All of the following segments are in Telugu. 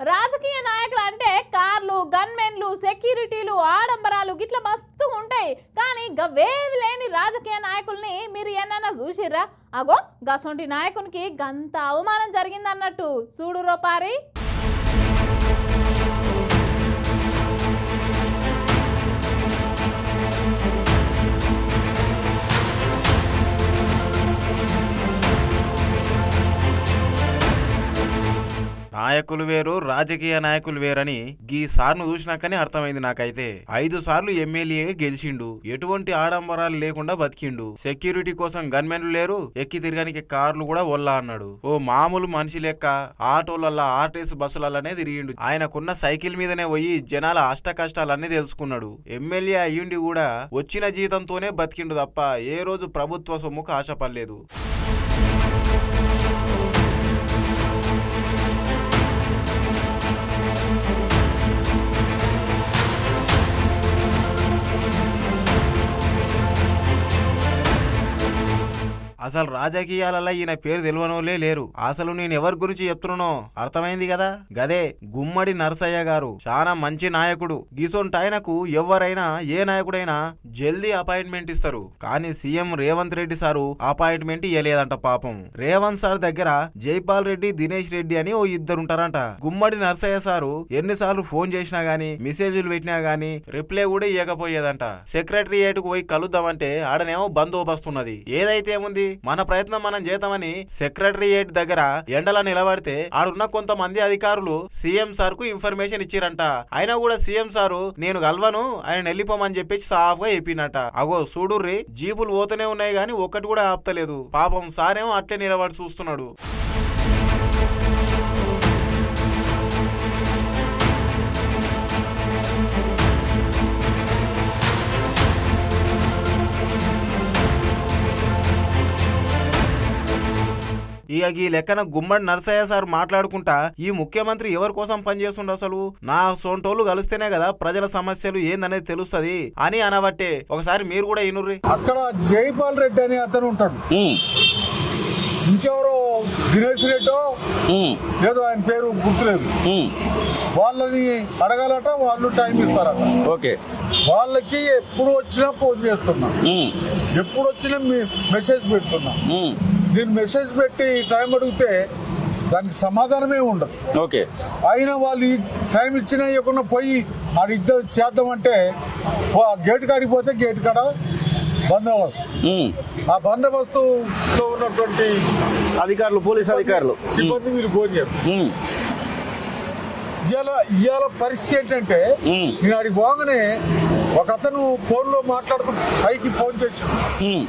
రాజకీయ నాయకులు అంటే కార్లు గన్మెన్లు సెక్యూరిటీలు ఆడంబరాలు గిట్ల మస్తు ఉంటాయి. కానీ గవేవి లేని రాజకీయ నాయకుల్ని మీరు ఏమన్నా చూసిర్రా? అగో గసొంటి నాయకునికి గంత అవమానం జరిగిందన్నట్టు. చూడు రోపారి నాయకులు వేరు రాజకీయ నాయకులు వేరని గీ సార్ను చూసినాకనే అర్థమైంది నాకైతే. ఐదు సార్లు ఎమ్మెల్యే గెలిచిండు. ఎటువంటి ఆడంబరాలు లేకుండా బతికిండు. సెక్యూరిటీ కోసం గన్మెన్లు లేరు ఎక్కి తిరగడానికి కార్లు కూడా వల్లా అన్నాడు. ఓ మామూలు మనిషి లెక్క ఆటోలల్లా ఆర్టీసీ బస్సులల్లనే తిరిగిండు. ఆయనకున్న సైకిల్ మీదనే పోయి జనాల అష్ట కష్టాలన్నీ తెలుసుకున్నాడు. ఎమ్మెల్యే అయ్యుండి కూడా వచ్చిన జీతంతోనే బతికిండు తప్ప ఏ రోజు ప్రభుత్వ సొమ్ముకు ఆశపడలేదు. అసలు రాజకీయాలలో ఈయన పేరు తెలియనోలే లేరు. అసలు నేను ఎవరి గురించి చెప్తున్నానో అర్థమైంది కదా? గదే గుమ్మడి నరసయ్య గారు చాలా మంచి నాయకుడు. గీసొంటాయనకు ఎవరైనా ఏ నాయకుడైనా జల్దీ అపాయింట్మెంట్ ఇస్తారు. కానీ CM Revanth Reddy sir appointment ఇవ్వలేదంట పాపం. రేవంత్ సార్ దగ్గర జైపాల్ రెడ్డి దినేష్ రెడ్డి అని ఓ ఇద్దరుంటారంట. గుమ్మడి నరసయ్య సారు ఎన్నిసార్లు ఫోన్ చేసినా గానీ మెసేజ్లు పెట్టినా గానీ రిప్లై కూడా ఇవ్వకపోయేదంట సెక్రటరియేట్కు పోయి కలుద్దామంటే ఆడనేమో బందోబస్తున్నది. ఏదైతే ఏముంది? మన ప్రయత్నం మనం చేద్దామని సెక్రటరియేట్ దగ్గర ఎండలా నిలబడితే ఆడున్న కొంతమంది అధికారులు సీఎం సార్కు ఇన్ఫర్మేషన్ ఇచ్చిరంట. అయినా కూడా సీఎం సారు నేను గల్వను ఆయన వెళ్ళిపోమని చెప్పేసి సాఫ్గా చెప్పిండట అగో చూడుర్రి జీపులు పోతూనే ఉన్నాయి గాని ఒక్కటి కూడా ఆపుతలేదు. పాపం సారేమో అట్లే నిలబడి చూస్తున్నాడు. ఇక ఈ లెక్కన గుమ్మడి నరసయ్య సార్ మాట్లాడుకుంటా ఈ ముఖ్యమంత్రి ఎవరి కోసం పనిచేస్తుండ అసలు? నా సొంటోళ్ళు కలిస్తేనే కదా ప్రజల సమస్యలు ఏందనేది తెలుస్తది అని అనబట్టే. ఒకసారి మీరు కూడా ఇనుర్రి. అక్కడ జైపాల్ రెడ్డి అనే అతను ఉంటాడు. ఇంకెవరో దినేష్ రెడ్డో? ఏదో ఆయన పేరు గుర్తులేదు. వాళ్ళని అడగాలట వాళ్ళు టైం ఇస్తారట. ఓకే. వాళ్ళకి ఎప్పుడు వచ్చినా ఫోన్ చేస్తున్నా. ఎప్పుడు వచ్చినా మీ మెసేజ్ పెడుతున్నా. నేను మెసేజ్ పెట్టి టైం అడిగితే దానికి సమాధానమే ఉండదు. ఓకే. అయినా వాళ్ళు ఈ టైం ఇచ్చినా ఇవ్వకుండా పోయి ఆడిద్దరు చేద్దామంటే పో- ఆ గేట్ కాడికి పోతే గేట్ కాడ బందోబస్తు. ఆ బందోబస్తులో ఉన్నటువంటి అధికారులు పోలీస్ అధికారులు. సిబ్బంది మీరు ఫోన్ చేయరు ఉమ్, ఇవాళ ఇవాళ పరిస్థితి ఏంటంటే నేను అడిగి పోగానే ఒక అతను ఫోన్లో మాట్లాడుతూ పైకి ఫోన్ ఉమ్,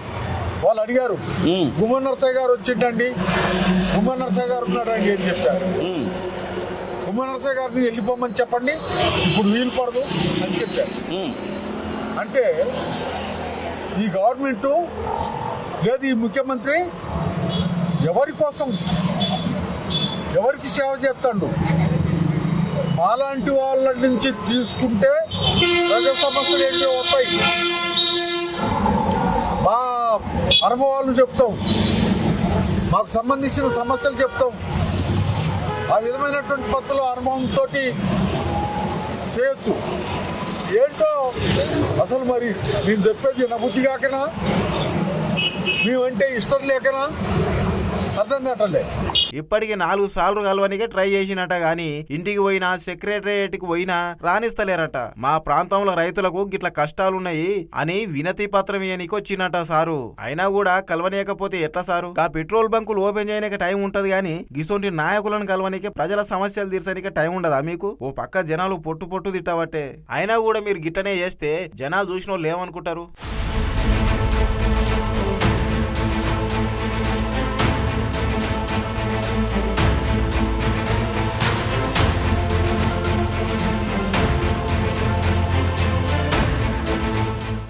వాళ్ళు అడిగారు. గుమ్మన్ నరసయ్య గారు వచ్చిండండి. గుమ్మన్ నరసయ్య గారు ఉన్నాడండి అని చెప్పారు. గుమ్మన్ నరసయ్య గారిని వెళ్ళిపోమని చెప్పండి. ఇప్పుడు వీలు పడదు అని చెప్పారు. అంటే ఈ గవర్నమెంట్ లేదు ఈ ముఖ్యమంత్రి ఎవరి కోసం? ఎవరికి సేవ చేస్తాడు? మాలాంటి వాళ్ళ నుంచి తీసుకుంటే ప్రజల సమస్యలు ఏంటో వస్తాయి మా అనుభవాలను చెప్తాం. మాకు సంబంధించిన సమస్యలు చెప్తాం. ఆ విధమైనటువంటి పద్ధతులు అనుభవంతో చేయొచ్చు. ఏంటో అసలు మరి నేను చెప్పేది నబుద్ధి కాకనా? మేమంటే ఇష్టం లేకనా? అర్థం కావట్లే. ఇప్పటికి నాలుగు సార్లు కలవనికే ట్రై చేసినట గాని ఇంటికి పోయినా సెక్రటరియట్కి పోయినా రాణిస్తలేరట. మా ప్రాంతంలో రైతులకు గిట్ల కష్టాలున్నాయి అని వినతి పత్రం ఇయనికి వచ్చినట సారు. అయినా కూడా కలవనీయకపోతే ఎట్లా సారు? ఆ పెట్రోల్ బంకులు ఓపెన్ చేయడానికి టైం ఉంటది గాని గిసొంటి నాయకులను కలవనికి ప్రజల సమస్యలు తీర్చడానికి టైం ఉండదా మీకు? ఓ పక్క జనాలు పొట్టు పొట్టు తిట్టబట్టే. అయినా కూడా మీరు గిట్టనే చేస్తే జనాలు చూసిన వాళ్ళు ఏమనుకుంటారు?